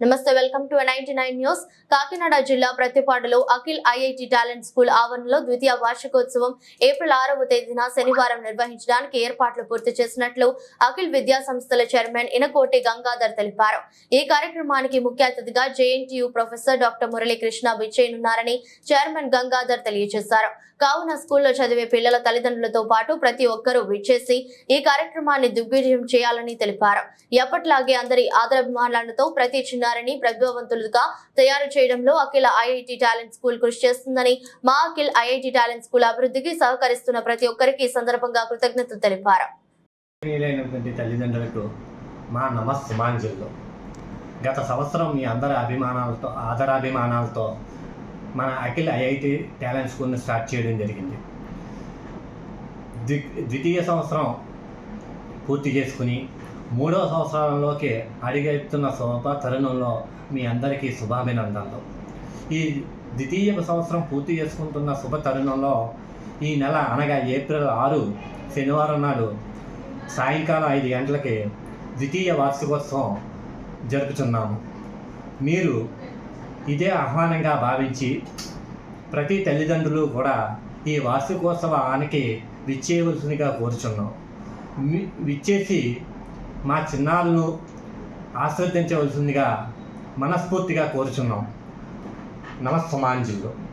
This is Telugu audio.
నమస్తే welcome to ninety nine news. Kakinada జిల్లా ప్రతిపాడులో అఖిల్ ఐఐటి టాలెంట్ స్కూల్ ఆవరణలో ద్వితీయ వార్షికోత్సవం ఏప్రిల్ ఆరవ తేదీన శనివారం నిర్వహించడానికి ఏర్పాట్లు పూర్తి చేసినట్లు అఖిల్ విద్యా సంస్థల చైర్మన్ ఇనకోటి గంగాధర్ తెలిపారు. ఈ కార్యక్రమానికి ముఖ్య అతిథిగా జేఎన్టీయు ప్రొఫెసర్ డాక్టర్ మురళీకృష్ణ విచ్చేయనున్నారని చైర్మన్ గంగాధర్ తెలియజేశారు. కావున స్కూల్లో చదివే పిల్లల తల్లిదండ్రులతో పాటు ప్రతి ఒక్కరూ విచ్చేసి ఈ కార్యక్రమాన్ని దిగ్విజయం చేయాలని తెలిపారు. ఎప్పట్లాగే అందరి ఆదరాభిమానాలతో ప్రతి చిన్న ఉన్నారని ప్రతిభావంతులుగా తయారు చేయడంలో అఖిల ఐఐటి టాలెంట్ స్కూల్ కృషి చేస్తుందని మా అఖిల్ ఐఐటి టాలెంట్ స్కూల్ అభివృద్ధికి సహకరిస్తున్న ప్రతి ఒక్కరికి ఈ సందర్భంగా కృతజ్ఞతలు తెలిపారు. తల్లిదండ్రులకు మా నమస్సుమాంజులు. గత సంవత్సరం మీ అందరి అభిమానాలతో ఆదరాభిమానాలతో మన అఖిల్ ఐఐటి టాలెంట్ స్కూల్ని స్టార్ట్ చేయడం జరిగింది. ద్వి ద్వితీయ సంవత్సరం పూర్తి చేసుకుని మూడవ సంవత్సరంలోకి అడిగెత్తున్న శుభ తరుణంలో మీ అందరికీ శుభాభినందనలు. ఈ ద్వితీయ సంవత్సరం పూర్తి చేసుకుంటున్న శుభ తరుణంలో ఈ నెల అనగా ఏప్రిల్ ఆరు శనివారం నాడు సాయంకాలం ఐదు గంటలకి ద్వితీయ వార్షికోత్సవం జరుపుతున్నాము మీరు ఇదే ఆహ్వానంగా భావించి ప్రతి తల్లిదండ్రులు కూడా ఈ వార్షికోత్సవానికి విచ్చేయవలసిందిగా కోరుచున్నాం. విచ్చేసి మా చిన్నారులను ఆశ్రదించవలసిందిగా మనస్ఫూర్తిగా కోరుచున్నాం. నమస్సమాంజులు